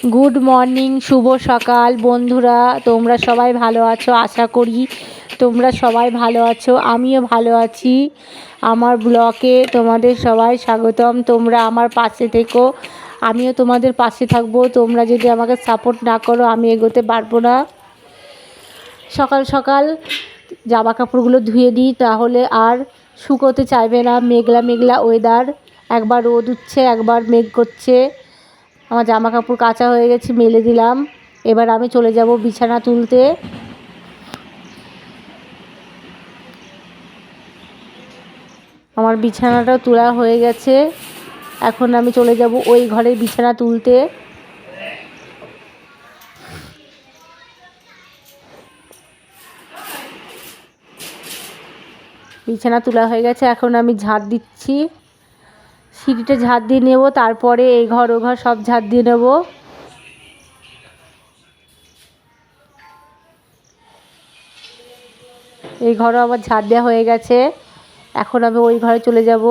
Good morning শুভ সকাল, বন্ধুরা, তোমরা সবাই ভালো আছো? আশা করি তোমরা সবাই ভালো আছো, আমিও ভালো আছি। আমার ব্লকে তোমাদের সবাই স্বাগতম। তোমরা আমার পাশে থেকো, আমিও তোমাদের পাশে থাকব। তোমরা যদি আমাকে সাপোর্ট না করো, আমি এগোতে পারব না। সকাল সকাল জামা কাপড়গুলো ধুয়ে দিই, তাহলে আর শুকোতে চাইবে না। মেঘলা মেঘলা ওয়েদার একবার রোদ উঠছে, একবার মেঘ করছে। আমার জামা কাপড় কাচা হয়ে গেছে, মেলে দিলাম। এবার আমি চলে যাব বিছানা তুলতে। আমার বিছানাটাও তোলা হয়ে গেছে। এখন আমি চলে যাব ওই ঘরে বিছানা তুলতে। বিছানা তোলা হয়ে গেছে, এখন আমি ঝাড় দিচ্ছি। সিঁড়িটা ঝাড় দিয়ে নেব, তারপরে এই ঘর ও ঘর সব ঝাড় দিয়ে নেব। এই ঘরও আমার ঝাঁট দেওয়া হয়ে গেছে। এখন আমি ওই ঘরে চলে যাব।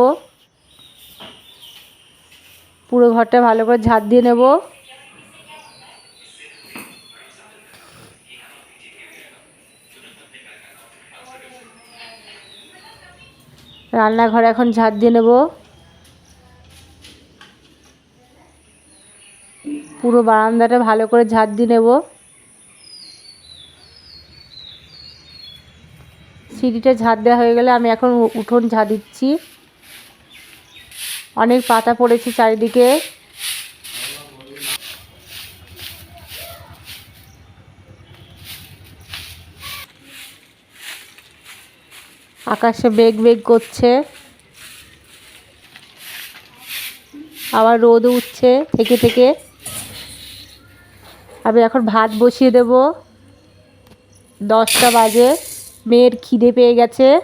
পুরো ঘরটা ভালো করে ঝাড় দিয়ে নেব। রান্নাঘরে এখন ঝাড় দিয়ে নেব। পুরো বারান্দাটা ভালো করে ঝাড় দিয়ে নেব। সিঁড়িটা ঝাড় দেওয়া হয়ে গেলে আমি এখন উঠোন ঝাড় দিচ্ছি। অনেক পাতা পড়েছে চারিদিকে। আকাশে বেগ বেগ করছে। আবার রোদ উঠছে থেকে থেকে। আমি এখন ভাত বসিয়ে দেব। দশটা বাজে। মেয়ের খিদে পেয়ে গেছে।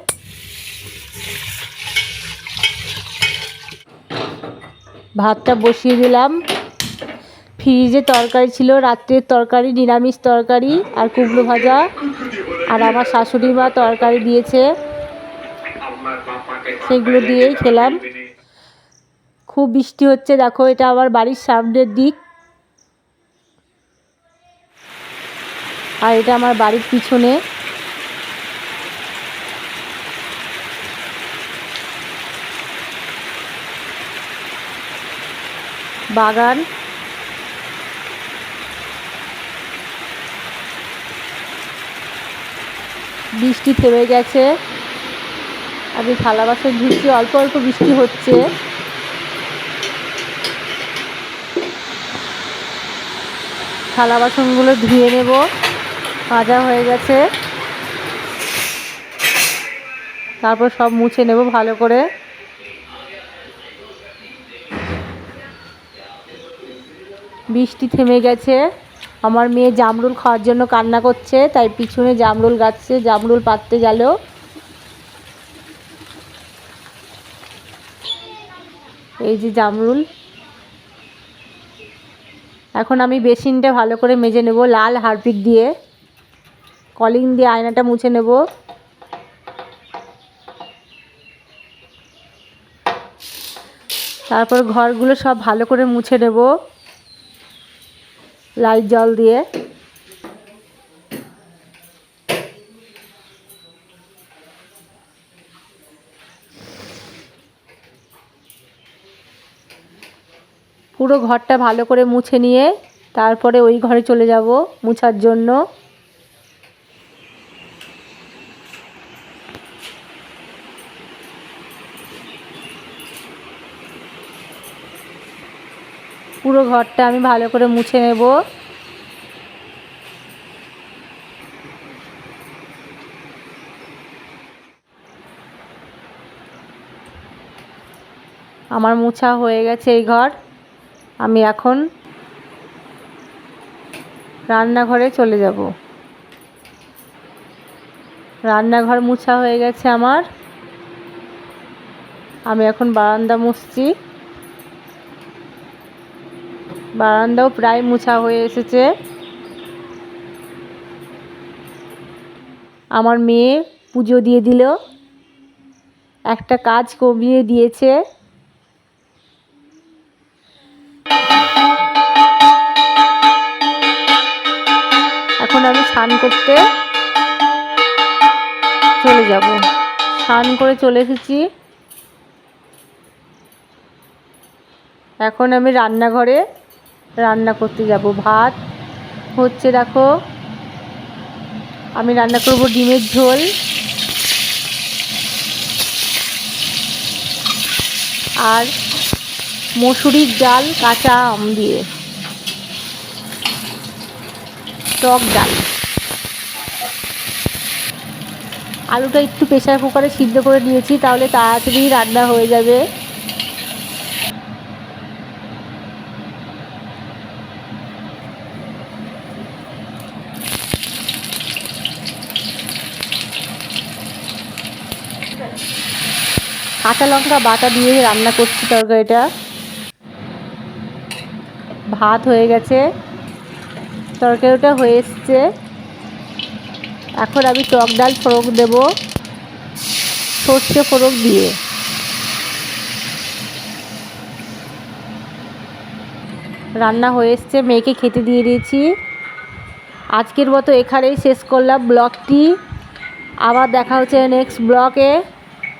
ভাতটা বসিয়ে দিলাম। ফ্রিজে তরকারি ছিল, রাত্রের তরকারি, নিরামিষ তরকারি আর কুমড়ো ভাজা। আর আমার শাশুড়ি মা তরকারি দিয়েছে। সেগুলো দিয়েই খেলাম। খুব বৃষ্টি হচ্ছে, দেখো এটা আমার বাড়ির সামনের দিক। আর এটা আমার বাড়ির পিছনে। বাগান। বৃষ্টি থেমে গেছে। আমি থালা বাসন ধুচ্ছি, অল্প অল্প বৃষ্টি হচ্ছে। থালা বাসনগুলো ধুয়ে নেব। মাজা হয়ে গেছে। তারপর সব মুছে নেব ভালো করে। বৃষ্টি থেমে গেছে। আমার মেয়ে জামরুল খাওয়ার জন্য কান্না করছে, তাই পিছনে জামরুল গাছে জামরুল পাততে গেল। এই যে জামরুল। এখন আমি বেসিনটা ভালো করে মেজে নেব লাল হারপিক দিয়ে। কলিং দিয়ে আয়নাটা মুছে নেব। তারপর ঘরগুলো সব ভালো করে মুছে নেব। লাইট জল দিয়ে। পুরো ঘরটা ভালো করে মুছে নিয়ে তারপরে ওই ঘরে চলে যাব মুছার জন্য। পুরো ঘরটা আমি ভালো করে মুছে নেব। আমার মুছা হয়ে গেছে এই ঘর। আমি এখন রান্নাঘরে চলে যাব। রান্নাঘর মুছা হয়ে গেছে আমার। আমি এখন বারান্দা মুছছি। বারান্দাও প্রায় মুছা হয়ে এসেছে। আমার মেয়ে পুজো দিয়ে দিল। একটা কাজ কমিয়ে দিয়েছে। এখন আমি স্নান করতে চলে যাব। স্নান করে চলে এসেছি। এখন আমি রান্নাঘরে রান্না করতে যাব। ভাত হচ্ছে দেখো, আমি রান্না করব ডিমের ঝোল। আর মসুরির ডাল, কাঁচা আম দিয়ে। টক ডাল। আলুটা একটু প্রেশার কুকারে সিদ্ধ করে দিয়েছি তাহলে তাড়াতাড়ি রান্না হয়ে যাবে। কাঁচা লঙ্কা বাটা দিয়ে রান্না করছি তরকারিটা। ভাত হয়ে গেছে। তরকারিটা হয়ে এসছে। এখন আমি টক ডাল ফোড়ক দেব। সর্ষে ফোড়ক দিয়ে। রান্না হয়ে এসছে, মেয়েকে খেতে দিয়ে দিয়েছি। আজকের মতো এখানেই শেষ করলাম ব্লগটি। আবার দেখা হচ্ছে নেক্সট ব্লগে।